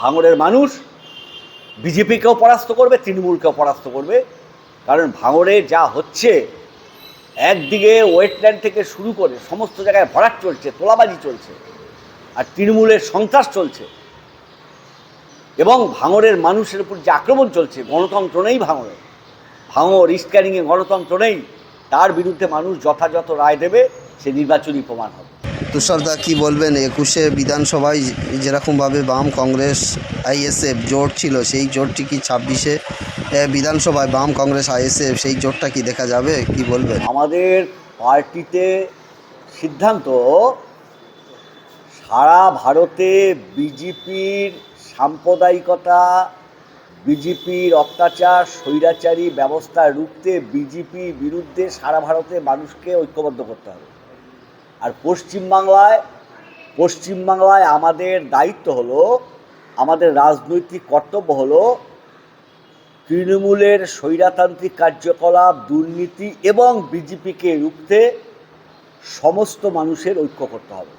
ভাঙড়ের মানুষ, বিজেপিকেও পরাস্ত করবে, তৃণমূলকেও পরাস্ত করবে। কারণ ভাঙড়ে যা হচ্ছে, একদিকে ওয়েটল্যান্ড থেকে শুরু করে সমস্ত জায়গায় ভরাট চলছে, তোলাবাজি চলছে, আর তৃণমূলের সন্ত্রাস চলছে। এবং ভাঙড়ের মানুষের উপর যে আক্রমণ চলছে, গণতন্ত্র নেই ভাঙড়ে ভাঙড় ইস্ট ক্যানিংয়ে গণতন্ত্র নেই, তার বিরুদ্ধে মানুষ যথাযথ রায় দেবে, সে নির্বাচনী প্রমাণ হবে। তুষারদা কি বলবেন? একুশে বিধানসভায় যেরকমভাবে বাম কংগ্রেস, আইএসএফ জোট ছিল, সেই জোটটি কি ছাব্বিশে বিধানসভায় বাম কংগ্রেস, আইএসএফ সেই জোটটা কি দেখা যাবে? কি বলবেন? আমাদের পার্টিতে সিদ্ধান্ত, সারা ভারতে বিজেপির সাম্প্রদায়িকতা, বিজেপির অত্যাচার, স্বৈরাচারী ব্যবস্থা রুখতে বিজেপি বিরুদ্ধে সারা ভারতে মানুষকে ঐক্যবদ্ধ করতে হবে। আর পশ্চিমবাংলায় পশ্চিমবাংলায় আমাদের দায়িত্ব হলো, আমাদের রাজনৈতিক কর্তব্য হলো তৃণমূলের স্বৈরাতান্ত্রিক কার্যকলাপ, দুর্নীতি এবং বিজেপিকে রুখতে সমস্ত মানুষের ঐক্য করতে হবে।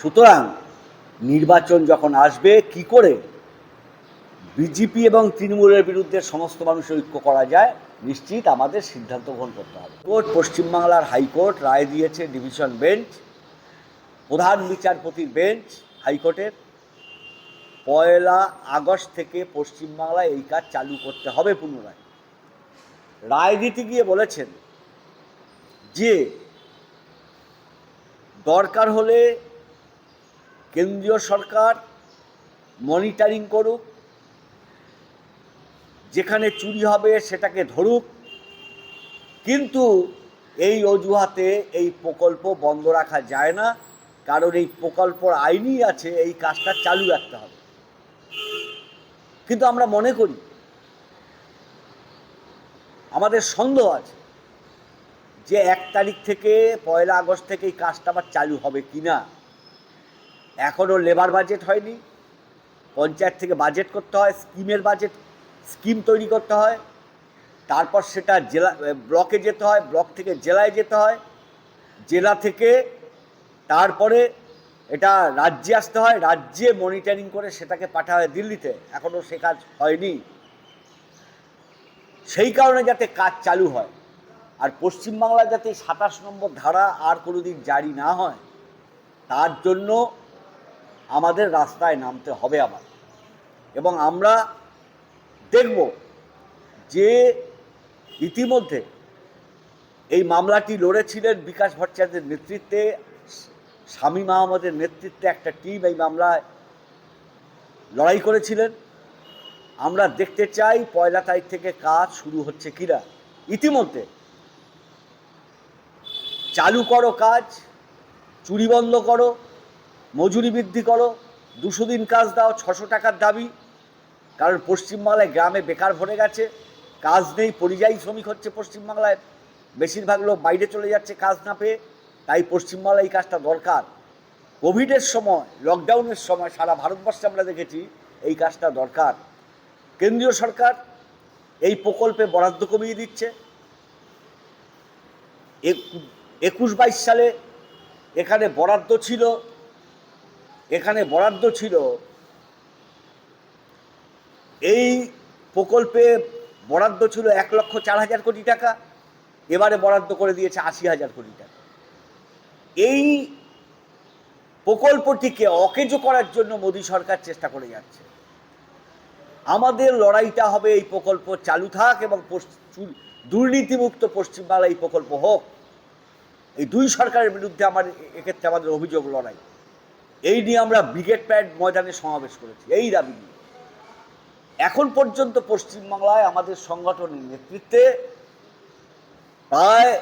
সুতরাং নির্বাচন যখন আসবে, কি করে বিজেপি এবং তৃণমূলের বিরুদ্ধে সমস্ত মানুষের ঐক্য করা যায় নিশ্চিত আমাদের সিদ্ধান্ত গ্রহণ করতে হবে। কোর্ট পশ্চিমবাংলার হাইকোর্ট রায় দিয়েছে ডিভিশন বেঞ্চ, প্রধান বিচারপতির বেঞ্চ হাইকোর্টের। পয়লা আগস্ট থেকে পশ্চিমবাংলায় এই কাজ চালু করতে হবে পুনরায়। রায় দিতে গিয়ে বলেছেন যে দরকার হলে কেন্দ্রীয় সরকার মনিটারিং করুক যেখানে চুরি হবে সেটাকে ধরুক। কিন্তু এই অজুহাতে এই প্রকল্প বন্ধ রাখা যায় না, কারণ এই প্রকল্পর আইনই আছে, এই কাজটা চালু রাখতে হবে। কিন্তু আমরা মনে করি, আমাদের সন্দেহ আছে যে এক তারিখ থেকে পয়লা আগস্ট থেকে এই কাজটা আবার চালু হবে কি না। এখনও লেবার বাজেট হয়নি, পঞ্চায়েত থেকে বাজেট করতে হয়, স্কিমের বাজেট স্কিম তৈরি করতে হয়, তারপর সেটা জেলা ব্লকে যেতে হয়, ব্লক থেকে জেলায় যেতে হয়, জেলা থেকে তারপরে এটা রাজ্যে আসতে হয়, রাজ্যে মনিটরিং করে সেটাকে পাঠা হয় দিল্লিতে। এখনও সে কাজ হয়নি। সেই কারণে যাতে কাজ চালু হয়। আর পশ্চিমবাংলায় যাতে সাতাশ নম্বর ধারা আর কোনোদিন জারি না হয়, তার জন্য আমাদের রাস্তায় নামতে হবে আবার। এবং আমরা দেখব যে ইতিমধ্যে এই মামলাটি লড়েছিলেন বিকাশ ভট্টাচার্যের নেতৃত্বে শামীম আহমদের নেতৃত্বে একটা টিম এই মামলায় লড়াই করেছিলেন। আমরা দেখতে চাই পয়লা তারিখ থেকে কাজ শুরু হচ্ছে কিনা। ইতিমধ্যে চালু করো কাজ, চুরি বন্ধ করো, মজুরি বৃদ্ধি করো, দুশো দিন কাজ দাও, ছশো টাকার দাবি কারণ পশ্চিমবাংলায় গ্রামে বেকার ভরে গেছে, কাজ নেই, পরিযায়ী শ্রমিক হচ্ছে পশ্চিমবাংলায়। বেশিরভাগ লোক বাইরে চলে যাচ্ছে কাজ না পেয়ে, তাই পশ্চিমবাংলায় এই কাজটা দরকার। কোভিডের সময়, লকডাউনের সময় সারা ভারতবর্ষে আমরা দেখেছি এই কাজটা দরকার। কেন্দ্রীয় সরকার এই প্রকল্পে বরাদ্দ কমিয়ে দিচ্ছে। একুশ বাইশ সালে এখানে বরাদ্দ ছিল, এখানে বরাদ্দ ছিল এই প্রকল্পে বরাদ্দ ছিল এক লক্ষ চার হাজার কোটি টাকা, এবারে বরাদ্দ করে দিয়েছে আশি হাজার কোটি টাকা। এই প্রকল্পটিকে অকেজো করার জন্য মোদী সরকার চেষ্টা করে যাচ্ছে। আমাদের লড়াইটা হবে এই প্রকল্প চালু থাক এবং দুর্নীতিমুক্ত পশ্চিমবাংলা এই প্রকল্প হোক। এই দুই সরকারের বিরুদ্ধে আমার এক্ষেত্রে আমাদের অভিযোগ লড়াই। এই নিয়ে আমরা ব্রিগেড প্যাড ময়দানে সমাবেশ করেছি। এই দাবি নিয়ে। এখন পর্যন্ত পশ্চিমবাংলায় আমাদের সংগঠনের নেতৃত্বে প্রায়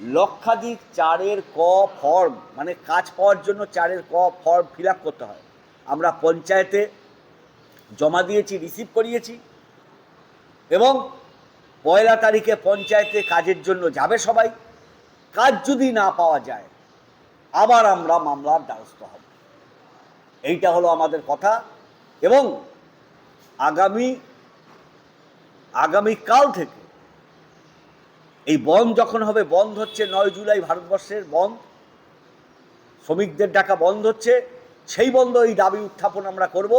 লক্ষাধিক চারের ক ফর্ম মানে কাজ পাওয়ার জন্য চারের ক ফর্ম ফিল করতে হয়। আমরা পঞ্চায়েতে জমা দিয়েছি রিসিভ করিয়েছি এবং পয়লা তারিখে পঞ্চায়েতে কাজের জন্য যাবে সবাই। কাজ যদি না পাওয়া যায়, আবার আমরা মামলার দ্বারস্থ হব। এইটা হলো আমাদের কথা এবং আগামী, আগামীকাল থেকে, এই বন্ধ যখন হবে, বন্ধ হচ্ছে নয় জুলাই ভারতবর্ষের বন্ধ, শ্রমিকদের ডাকা বন্ধ হচ্ছে, সেই বন্ধ এই দাবি উত্থাপন আমরা করব,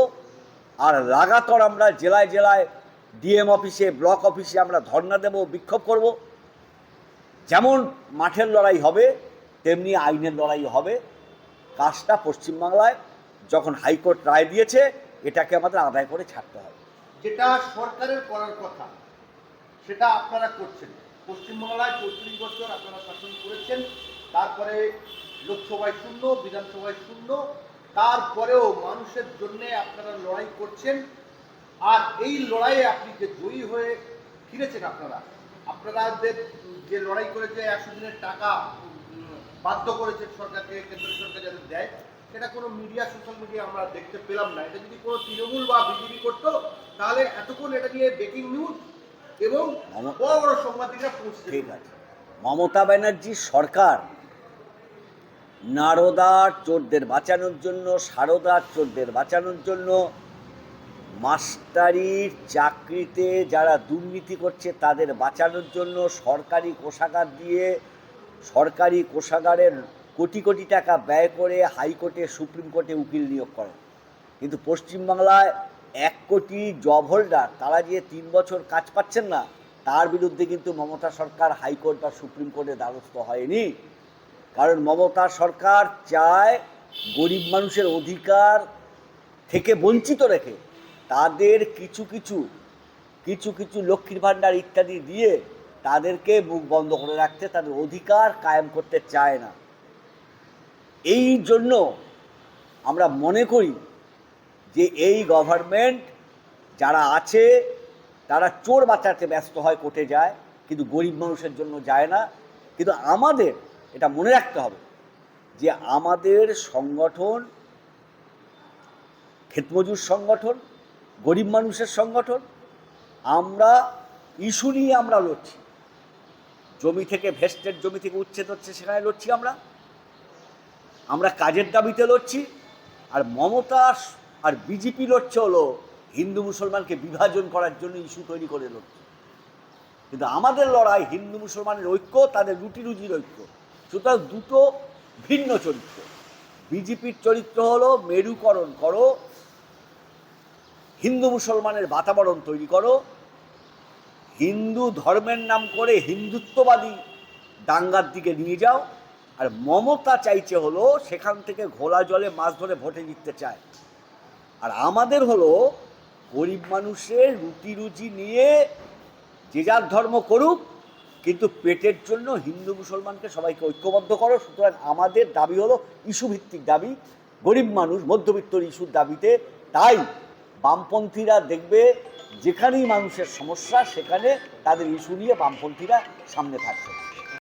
আর লাগাতার আমরা জেলায় জেলায় ডিএম অফিসে, ব্লক অফিসে আমরা ধর্ণা দেব, বিক্ষোভ করব। যেমন মাঠের লড়াই হবে, তেমনি আইনের লড়াই হবে। কাজটা পশ্চিমবাংলায়, যখন হাইকোর্ট রায় দিয়েছে এটাকে আমাদের আদায় করে ছাড়তে হবে। যেটা সরকারের করার কথা, সেটা আপনারা করছেন। পশ্চিমবাংলায় চৌত্রিশ বছর আপনারা শাসন করেছেন, তারপরে লোকসভায় শূন্য, বিধানসভায় শূন্য, তারপরেও মানুষের জন্য আপনারা লড়াই করছেন। আর এই লড়াইয়ে আপনি যে জয়ী হয়ে ফিরেছেন আপনারা আপনাদের যে লড়াই করে যে একশো দিনের টাকা বাধ্য করেছেন সরকারকে কেন্দ্র সরকার যাতে দেয় সেটা কোনো মিডিয়া সোশ্যাল মিডিয়া আমরা দেখতে পেলাম না। এটা যদি কোনো তৃণমূল বা বিজেপি করতো তাহলে এতক্ষণ এটা নিয়ে ব্রেকিং নিউজ এবং বড় বড় সাংবাদিকরা পৌঁছতে ঠিক আছে। মমতা ব্যানার্জির সরকার নারদার চোরদের বাঁচানোর জন্য সারদার চোরদের বাঁচানোর জন্য মাস্টারির চাকরিতে যারা দুর্নীতি করছে তাদের বাঁচানোর জন্য সরকারি কোষাগার দিয়ে সরকারি কোষাগারের কোটি কোটি টাকা ব্যয় করে হাইকোর্টে, সুপ্রিম কোর্টে উকিল নিয়োগ করে। কিন্তু পশ্চিমবাংলায় এক কোটি জব হোল্ডার, তারা যে তিন বছর কাজ পাচ্ছেন না, তার বিরুদ্ধে কিন্তু মমতা সরকার হাইকোর্ট বা সুপ্রিম কোর্টে দ্বারস্থ হয়নি। কারণ মমতা সরকার চায় গরিব মানুষের অধিকার থেকে বঞ্চিত রেখে তাদের কিছু কিছু কিছু কিছু লক্ষ্মীর ভাণ্ডার ইত্যাদি দিয়ে তাদেরকে মুখ বন্ধ করে রাখতে তাদের অধিকার কায়েম করতে চায় না। এই জন্য আমরা মনে করি যে এই গভর্নমেন্ট যারা আছে, তারা চোর বাঁচাতে ব্যস্ত হয়, কোর্টে যায়, কিন্তু গরিব মানুষের জন্য যায় না। কিন্তু আমাদের এটা মনে রাখতে হবে যে আমাদের সংগঠন ক্ষেতমজুর সংগঠন, গরিব মানুষের সংগঠন, আমরা ইস্যু নিয়ে আমরা লড়ছি। জমি থেকে ভেস্টের জমি থেকে উচ্ছেদ হচ্ছে, সেখানে লড়ছি আমরা। আমরা কাজের দাবিতে লড়ছি, আর মমতা আর বিজেপি লড়ছে হলো হিন্দু মুসলমানকে বিভাজন করার জন্য ইস্যু তৈরি করে লড়ছে। কিন্তু আমাদের লড়াই হিন্দু মুসলমানের ঐক্য, তাদের রুটি রুজির ঐক্য। সুতরাং দুটো ভিন্ন চরিত্র। বিজেপির চরিত্র হলো, মেরুকরণ করো, হিন্দু মুসলমানের বাতাবরণ তৈরি করো, হিন্দু ধর্মের নাম করে হিন্দুত্ববাদী দাঙ্গার দিকে নিয়ে যাও আর মমতা চাইছে হলো সেখান থেকে ঘোলা জলে মাছ ধরে ভোটে জিততে চায়। আর আমাদের হলো গরিব মানুষের রুটি রুজি নিয়ে যে যার ধর্ম করুক, কিন্তু পেটের জন্য হিন্দু মুসলমানকে সবাইকে ঐক্যবদ্ধ করো। সুতরাং আমাদের দাবি হলো ইস্যু ভিত্তিক দাবি। গরিব মানুষ, মধ্যবিত্তর ইস্যুর দাবিতে। তাই বামপন্থীরা দেখবে যেখানেই মানুষের সমস্যা, সেখানে তাদের ইস্যু নিয়ে বামপন্থীরা সামনে থাকবে।